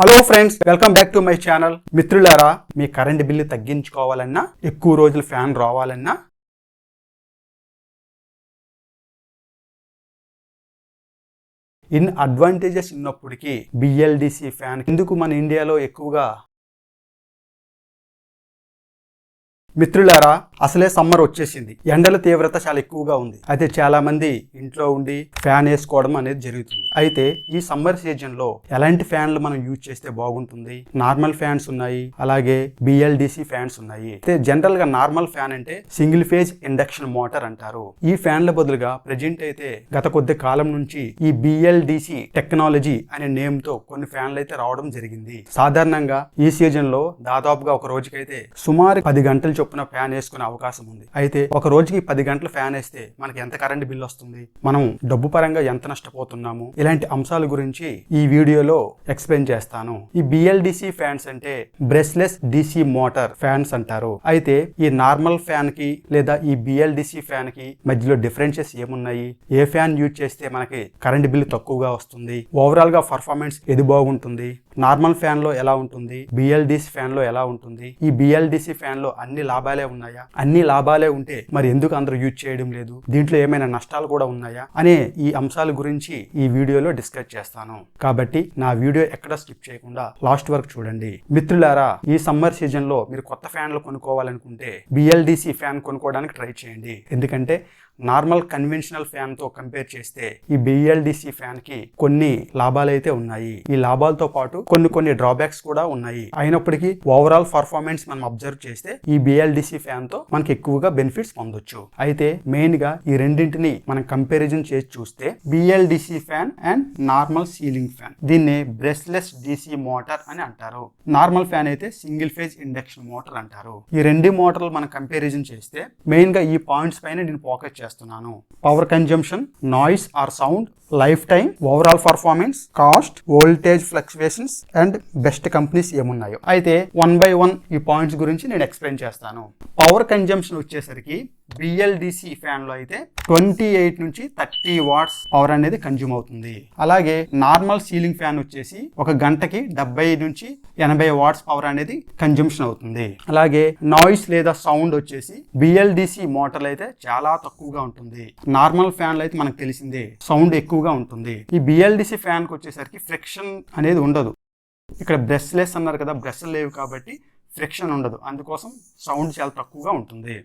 Hello friends welcome back to my channel మిత్రులారా మీ current bill తగ్గించుకోవాలన్నా ఎక్కువ రోజులు ఫ్యాన్ రావాలన్నా ఇన్ అడ్వాంటేజెస్ ఉన్నప్పటికీ బిఎల్డిసి ఫ్యాన్ ఎందుకు మన ఇండియాలో ఎక్కువగా మిత్రులారా అసలే సమ్మర్ వచ్చేసింది. ఎండల తీవ్రత చాలా ఎక్కువగా ఉంది. అయితే చాలా మంది ఇంట్లో ఉండి ఫ్యాన్ వేసుకోవడం అనేది జరుగుతుంది. అయితే ఈ సమ్మర్ సీజన్లో ఎలాంటి ఫ్యాన్లు మనం యూజ్ చేస్తే బాగుంటుంది? నార్మల్ ఫ్యాన్స్ ఉన్నాయి అలాగే బిఎల్డిసి ఫ్యాన్స్ ఉన్నాయి. అయితే జనరల్గా నార్మల్ ఫ్యాన్ అంటే సింగిల్ ఫేజ్ ఇండక్షన్ మోటార్ అంటారు. ఈ ఫ్యాన్ల బదులుగా ప్రజెంట్ అయితే గత కొద్ది కాలం నుంచి ఈ బిఎల్డిసి టెక్నాలజీ అనే నేమ్తో కొన్ని ఫ్యాన్లు అయితే రావడం జరిగింది. సాధారణంగా ఈ సీజన్లో దాదాపుగా ఒక రోజుకైతే సుమారు పది గంటల చొప్పున ఫ్యాన్ వేసుకునే అవకాశం ఉంది. అయితే ఒక రోజుకి పది గంటలు ఫ్యాన్ వేస్తే మనకి ఎంత కరెంట్ బిల్ వస్తుంది? మనం డబ్బు పరంగా ఎంత నష్టపోతున్నాము? ఇలాంటి అంశాల గురించి ఈ వీడియోలో ఎక్స్ప్లెయిన్ చేస్తాను. ఈ బిఎల్డిసి ఫ్యాన్స్ అంటే బ్రెస్లెస్ డిసి మోటార్ ఫ్యాన్స్ అంటారు. అయితే ఈ నార్మల్ ఫ్యాన్కి లేదా ఈ బిఎల్డిసి ఫ్యాన్కి మధ్యలో డిఫరెన్సెస్ ఏమున్నాయి? ఏ ఫ్యాన్ యూజ్ చేస్తే మనకి కరెంట్ బిల్ తక్కువగా వస్తుంది? ఓవరాల్గా పర్ఫార్మెన్స్ ఏది బాగుంటుంది? నార్మల్ ఫ్యాన్లో ఎలా ఉంటుంది? బిఎల్డిసి ఫ్యాన్లో ఎలా ఉంటుంది? ఈ బిఎల్డిసి ఫ్యాన్లో అన్ని లాభాలే ఉన్నాయా? అన్ని లాభాలే ఉంటే మరి ఎందుకు అందరూ యూజ్ చేయడం లేదు? దీంట్లో ఏమైనా నష్టాలు కూడా ఉన్నాయా? అనే ఈ అంశాల గురించి ఈ వీడియోలో డిస్కస్ చేస్తాను. కాబట్టి నా వీడియో ఎక్కడ స్కిప్ చేయకుండా లాస్ట్ వరకు చూడండి. మిత్రులారా ఈ సమ్మర్ సీజన్లో మీరు కొత్త ఫ్యాన్లు కొనుక్కోవాలనుకుంటే బిఎల్డిసి ఫ్యాన్ కొనుక్కోవడానికి ట్రై చేయండి. ఎందుకంటే నార్మల్ కన్వెన్షనల్ ఫ్యాన్తో కంపేర్ చేస్తే ఈ బిఎల్డిసి ఫ్యాన్కి కొన్ని లాభాలైతే ఉన్నాయి. ఈ లాభాలతో పాటు కొన్ని కొన్ని డ్రాబ్యాక్స్ కూడా ఉన్నాయి. అయినప్పటికీ ఓవరాల్ పర్ఫార్మెన్స్ మనం అబ్జర్వ్ చేస్తే ఈ బిఎల్డిసి ఫ్యాన్తో మనకి ఎక్కువగా బెనిఫిట్స్ పొందొచ్చు. అయితే మెయిన్గా ఈ రెండింటిని మనం కంపారిజన్ చేసి చూస్తే BLDC fan and normal ceiling fan దీన్ని బ్రెస్లెస్ డిసి మోటార్ అని అంటారు. నార్మల్ ఫ్యాన్ అయితే సింగిల్ ఫేజ్ ఇండక్షన్ మోటార్ అంటారు. ఈ రెండు మోటార్లు మనం కంపారిజన్ చేస్తే మెయిన్గా ఈ పాయింట్స్ పైన నేను ఫోకస్ చేస్తున్నాను. Power consumption noise or sound life time overall performance cost voltage fluctuations and best companies ఏమున్నాయో. అయితే వన్ బై వన్ ఈ పాయింట్స్ గురించి నేను ఎక్స్ప్లెయిన్ చేస్తాను. పవర్ కన్జంప్షన్ వచ్చేసరికి బిఎల్డిసి ఫ్యాన్లో అయితే ట్వంటీ ఎయిట్ నుంచి థర్టీ వాట్స్ పవర్ అనేది కన్జ్యూమ్ అవుతుంది. అలాగే నార్మల్ సీలింగ్ ఫ్యాన్ వచ్చేసి ఒక గంటకి డెబ్బై నుంచి ఎనభై వాట్స్ పవర్ అనేది కన్జంప్షన్ అవుతుంది. అలాగే నాయిస్ లేదా సౌండ్ వచ్చేసి బిఎల్డిసి మోటార్లు అయితే చాలా తక్కువగా ఉంటుంది. నార్మల్ ఫ్యాన్లు అయితే మనకు తెలిసిందే సౌండ్ ఎక్కువగా ఉంటుంది. ఈ బిఎల్డిసి ఫ్యాన్కి వచ్చేసరికి ఫ్రిక్షన్ అనేది ఉండదు. ఇక్కడ బ్రష్లెస్ అన్నారు కదా బ్రష్ లేవు కాబట్టి ఫ్రిక్షన్ ఉండదు. అందుకోసం సౌండ్ చాలా తక్కువగా ఉంటుంది.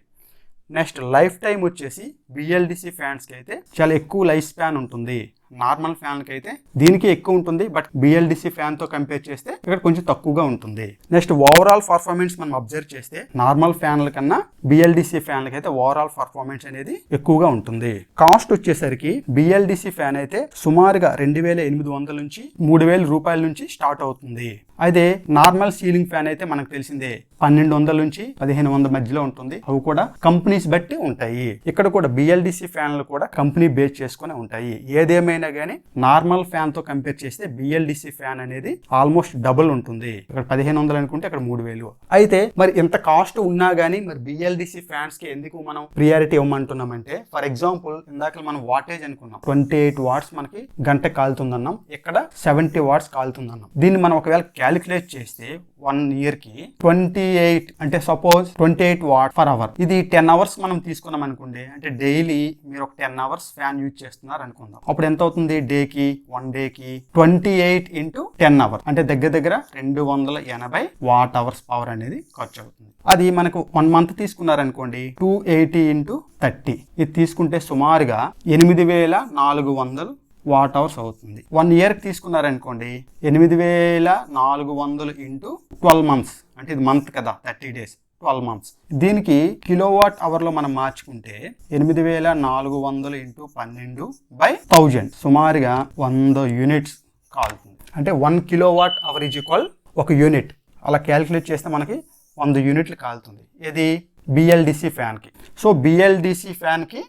నెక్స్ట్ లైఫ్ టైం వచ్చేసి బిఎల్డిసి ఫ్యాన్స్కి అయితే చాలా ఎక్కువ లైఫ్ స్పాన్ ఉంటుంది. నార్మల్ ఫ్యాన్కి అయితే దీనికి ఎక్కువ ఉంటుంది బట్ బిఎల్డిసి ఫ్యాన్తో కంపేర్ చేస్తే ఇక్కడ కొంచెం తక్కువగా ఉంటుంది. నెక్స్ట్ ఓవరాల్ పర్ఫార్మెన్స్ మనం అబ్జర్వ్ చేస్తే నార్మల్ ఫ్యాన్ల కన్నా బిఎల్డిసి ఫ్యాన్లకి అయితే ఓవరాల్ పర్ఫార్మెన్స్ అనేది ఎక్కువగా ఉంటుంది. కాస్ట్ వచ్చేసరికి బిఎల్డిసి ఫ్యాన్ అయితే సుమారుగా రెండు వేల ఎనిమిది వందల నుంచి మూడు వేల రూపాయల నుంచి స్టార్ట్ అవుతుంది. అదే నార్మల్ సీలింగ్ ఫ్యాన్ అయితే మనకు తెలిసిందే పన్నెండు వందల నుంచి పదిహేను వందల మధ్యలో ఉంటుంది. అవి కూడా కంపెనీస్ బట్టి ఉంటాయి. ఇక్కడ కూడా బిఎల్డిసి ఫ్యాన్లు కూడా కంపెనీ బేస్ చేసుకునే ఉంటాయి. ఏదేమైనా కానీ నార్మల్ ఫ్యాన్తో కంపేర్ చేస్తే బిఎల్డిసి ఫ్యాన్ అనేది ఆల్మోస్ట్ డబుల్ ఉంటుంది. ఇక్కడ పదిహేను వందలు అనుకుంటే అక్కడ మూడు వేలు. అయితే మరి ఎంత కాస్ట్ ఉన్నా గానీ మరి బిఎల్డిసి ఫ్యాన్స్కి ఎందుకు మనం ప్రియారిటీ ఇవ్వమంటున్నామంటే ఫర్ ఎగ్జాంపుల్ ఇందాక మనం వాటేజ్ అనుకున్నాం. ట్వంటీ ఎయిట్ వాట్స్ మనకి గంట కాలుతుందన్నాం. ఇక్కడ సెవెంటీ వాట్స్ కాలుతుందన్నాం. దీన్ని మనం ఒకవేళ క్యాలిక్యులేట్ చేస్తే వన్ ఇయర్కి ట్వంటీ ఎయిట్ అంటే suppose twenty eight watt for hour. ఇది టెన్ అవర్స్ మనం తీసుకున్నాం అనుకోండి అంటే డైలీ మీరు ఒక టెన్ అవర్స్ ఫ్యాన్ యూజ్ చేస్తున్నారు అనుకుందాం. అప్పుడు ఎంత అవుతుంది? డేకి వన్ డేకి twenty eight into ten hour. అంటే దగ్గర దగ్గర రెండు వందల ఎనభై వాట్ అవర్స్ పవర్ అనేది ఖర్చు అవుతుంది. అది మనకు వన్ మంత్ తీసుకున్నారనుకోండి టూ ఎయిటీ ఇంటూ థర్టీ. ఇది తీసుకుంటే సుమారుగా ఎనిమిది వేల నాలుగు వందలు వాట్ అవర్స్ అవుతుంది. వన్ ఇయర్కి తీసుకున్నారనుకోండి ఎనిమిది వేల నాలుగు వందలు ఇంటూ ట్వెల్వ్ మంత్స్. అంటే ఇది మంత్ కదా థర్టీ డేస్ ట్వెల్వ్ మంత్స్. దీనికి కిలోవాట్ అవర్లో మనం మార్చుకుంటే ఎనిమిది వేల నాలుగు వందలు ఇంటూ పన్నెండు బై థౌజండ్. సుమారుగా వంద యూనిట్స్ కాలుతుంది. అంటే one kilowatt hour is equal ఒక యూనిట్. అలా క్యాలిక్యులేట్ చేస్తే మనకి వంద యూనిట్లు కాలుతుంది. ఇది బిఎల్డిసి ఫ్యాన్కి. సో బిఎల్డిసి ఫ్యాన్కి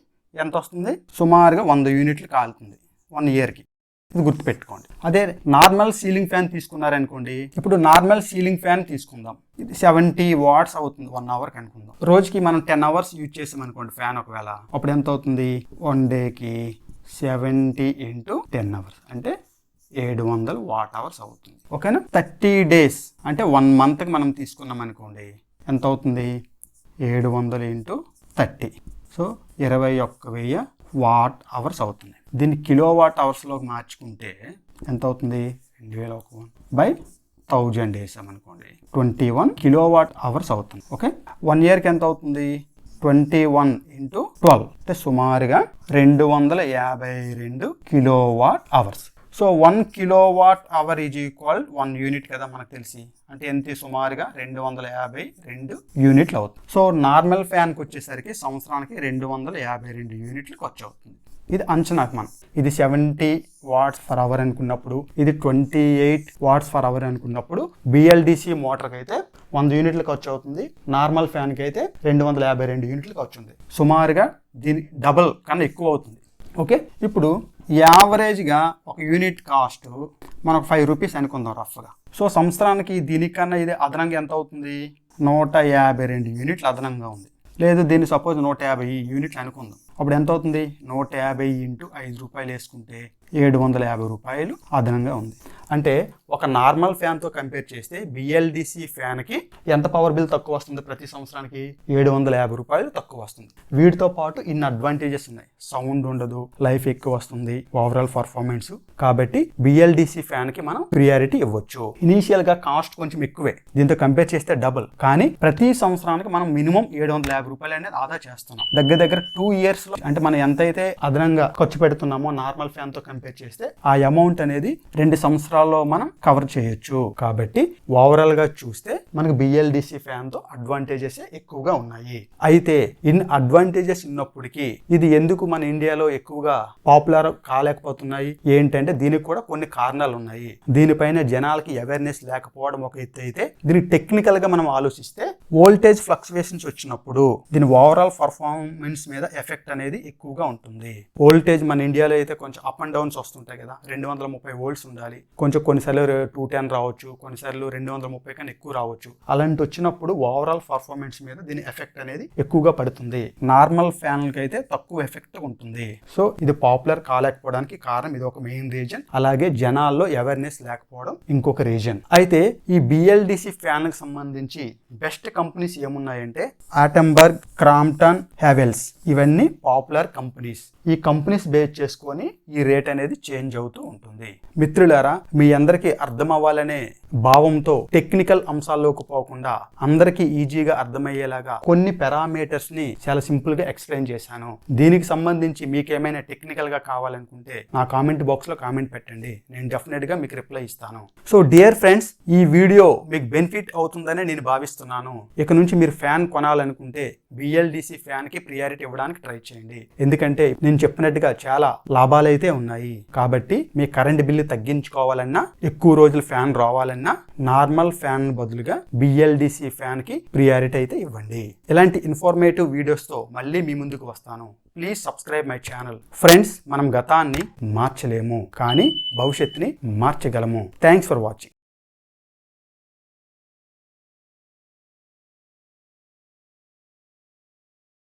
ఎంత వస్తుంది? సుమారుగా వంద యూనిట్లు కాలుతుంది. వన్ ఇయర్కి. ఇది గుర్తుపెట్టుకోండి. అదే నార్మల్ సీలింగ్ ఫ్యాన్ తీసుకున్నారనుకోండి ఇప్పుడు నార్మల్ సీలింగ్ ఫ్యాన్ తీసుకుందాం. ఇది సెవెంటీ వాట్స్ అవుతుంది వన్ అవర్కి అనుకుందాం. రోజుకి మనం టెన్ అవర్స్ యూజ్ చేసాం అనుకోండి ఫ్యాన్ ఒకవేళ అప్పుడు ఎంత అవుతుంది? వన్ డేకి సెవెంటీ ఇంటూ టెన్ అవర్స్ అంటే ఏడు వందలు వాట్ అవర్స్ అవుతుంది. ఓకేనా? థర్టీ డేస్ అంటే వన్ మంత్కి మనం తీసుకున్నాం అనుకోండి ఎంత అవుతుంది? ఏడు వందలు ఇంటూ థర్టీ. సో ఇరవై ఒక్క వెయ్యి వాట్ అవర్స్ అవుతుంది. దీన్ని కిలో వాట్ అవర్స్లోకి మార్చుకుంటే ఎంత అవుతుంది రెండు వేల ఒక బై థౌజండ్ వేసామనుకోండి twenty one kilo watt hours అవుతుంది. ఓకే? వన్ ఇయర్కి ఎంత అవుతుంది ట్వంటీ వన్ ఇంటూ ట్వెల్వ్. అంటే సుమారుగా రెండు వందల యాభై రెండు kilo watt hours. So one kilo watt hour is equal one unit కదా మనకు తెలిసి. అంటే ఎంత సుమారుగా? రెండు వందల యాభై రెండు యూనిట్లు అవుతుంది. సో నార్మల్ ఫ్యాన్కి వచ్చేసరికి సంవత్సరానికి రెండు వందల యాభై రెండు యూనిట్లు ఖర్చు అవుతుంది. ఇది అంచనాకు మనం. ఇది సెవెంటీ వాట్స్ ఫర్ అవర్ అనుకున్నప్పుడు ఇది twenty eight watts per hour అనుకున్నప్పుడు బిఎల్డిసి మోటార్కి అయితే వంద యూనిట్లు ఖర్చు అవుతుంది. నార్మల్ ఫ్యాన్కి అయితే రెండు వందల యాభై రెండు యూనిట్లు ఖర్చు ఉంది. సుమారుగా దీని డబల్ కన్నా ఎక్కువ అవుతుంది. ఓకే? ఇప్పుడు యావరేజ్గా ఒక యూనిట్ కాస్ట్ మనకు ఫైవ్ రూపీస్ అనుకుందాం రఫ్గా సో సంవత్సరానికి దీనికన్నా ఇది అదనంగా ఎంత అవుతుంది? నూట యాభై రెండు యూనిట్లు అదనంగా ఉంది. లేదు దీన్ని సపోజ్ నూట యాభై యూనిట్లు అనుకుందాం. అప్పుడు ఎంత అవుతుంది? నూట యాభై ఇంటూ ఐదు రూపాయలు వేసుకుంటే ఏడు వందల యాభై రూపాయలు అదనంగా ఉంది. అంటే ఒక నార్మల్ ఫ్యాన్తో కంపేర్ చేస్తే బిఎల్డిసి ఫ్యాన్కి ఎంత పవర్ బిల్ తక్కువ వస్తుంది ప్రతి సంవత్సరానికి? ఏడు వందల యాభై రూపాయలు తక్కువ వస్తుంది. వీటితో పాటు ఇన్ని అడ్వాంటేజెస్ ఉన్నాయి. సౌండ్ ఉండదు లైఫ్ ఎక్కువ వస్తుంది ఓవరాల్ పర్ఫార్మెన్స్ కాబట్టి బిఎల్డిసి ఫ్యాన్కి మనం ప్రియారిటీ ఇవ్వచ్చు. ఇనీషియల్గా కాస్ట్ కొంచెం ఎక్కువే. దీంతో కంపేర్ చేస్తే డబుల్ కానీ ప్రతి సంవత్సరానికి మనం మినిమం ఏడు వందల యాభై రూపాయలు అనేది ఆదా చేస్తున్నాం. దగ్గర దగ్గర టూ ఇయర్స్లో అంటే మనం ఎంతైతే అదనంగా ఖర్చు పెడుతున్నామో నార్మల్ ఫ్యాన్తో కంపేర్ చేస్తే ఆ అమౌంట్ అనేది రెండు సంవత్సరాల్లో మనం కవర్ చేయొచ్చు. కాబట్టి ఓవరాల్గా చూస్తే మనకు బిఎల్డిసి ఫ్యాన్తో అడ్వాంటేజెస్ ఎక్కువగా ఉన్నాయి. అయితే ఇన్ అడ్వాంటేజెస్ ఉన్నప్పటికీ ఇది ఎందుకు మన ఇండియాలో ఎక్కువగా పాపులర్ కాలేకపోతున్నాయి? ఏంటంటే దీనికి కూడా కొన్ని కారణాలు ఉన్నాయి. దీనిపైన జనాలకి అవేర్నెస్ లేకపోవడం ఒక ఎత్తు అయితే దీనికి టెక్నికల్గా మనం ఆలోచిస్తే వోల్టేజ్ ఫ్లక్చువేషన్స్ వచ్చినప్పుడు దీని ఓవరాల్ పర్ఫార్మెన్స్ మీద ఎఫెక్ట్ అనేది ఎక్కువగా ఉంటుంది. వోల్టేజ్ మన ఇండియాలో అయితే కొంచెం అప్ అండ్ డౌన్స్ వస్తుంటాయి కదా. రెండు వందల ముప్పై వోల్ట్స్ ఉండాలి. కొంచెం కొన్నిసార్లు టూ టెన్ రావచ్చు కొన్నిసార్లు రెండు వందల ముప్పై కన్నా ఎక్కువ రావచ్చు. అలాంటి వచ్చినప్పుడు ఓవరాల్ పర్ఫార్మెన్స్ మీద దీని ఎఫెక్ట్ అనేది ఎక్కువగా పడుతుంది. నార్మల్ ఫ్యాన్లకి అయితే తక్కువ ఎఫెక్ట్ ఉంటుంది. సో ఇది పాపులర్ కాలేకపోవడానికి కారణం ఇది ఒక మెయిన్ రీజన్ అలాగే జనాల్లో అవేర్నెస్ లేకపోవడం ఇంకొక రీజన్ అయితే ఈ బిఎల్డిసి ఫ్యాన్కి సంబంధించి బెస్ట్ కంపెనీస్ ఏమున్నాయంటే ఆటంబర్గ్ క్రాంప్టన్ హ్యావెల్స్ ఇవన్నీ పాపులర్ కంపెనీస్ ఈ కంపెనీస్ బేస్ చేసుకొని ఈ రేట్ అనేది చేంజ్ అవుతూ ఉంటుంది. మిత్రులారా మీ అందరికీ అర్థం అవ్వాలనే భావంతో టెక్నికల్ అంశాల్లోకి పోకుండా అందరికీ ఈజీగా అర్థమయ్యేలాగా కొన్ని పారామీటర్స్ని చాలా సింపుల్గా ఎక్స్ప్లెయిన్ చేశాను. దీనికి సంబంధించి మీకేమైనా టెక్నికల్గా కావాలనుకుంటే నా కామెంట్ బాక్స్లో కామెంట్ పెట్టండి. నేను డెఫినెట్గా మీకు రిప్లై ఇస్తాను. సో డియర్ ఫ్రెండ్స్ ఈ వీడియో మీకు బెనిఫిట్ అవుతుందని నేను భావిస్తున్నాను. ఇక నుంచి మీరు ఫ్యాన్ కొనాలనుకుంటే బిఎల్డిసి ఫ్యాన్కి ప్రియారిటీ ఇవ్వడానికి ట్రై చేయండి. ఎందుకంటే నేను చెప్పినట్టుగా చాలా లాభాలైతే ఉన్నాయి. కాబట్టి మీ కరెంట్ బిల్లు తగ్గించుకోవాలన్నా ఎక్కువ రోజులు ఫ్యాన్ రావాలన్నా నార్మల్ ఫ్యాన్ బదులుగా బిఎల్డిసి ఫ్యాన్కి ప్రియారిటీ అయితే ఇవ్వండి. ఇలాంటి ఇన్ఫర్మేటివ్ వీడియోస్తో మళ్ళీ మీ ముందుకు వస్తాను. Please subscribe my channel friends మనం గతాన్ని మార్చలేము కానీ భవిష్యత్తుని మార్చగలము. Thanks for watching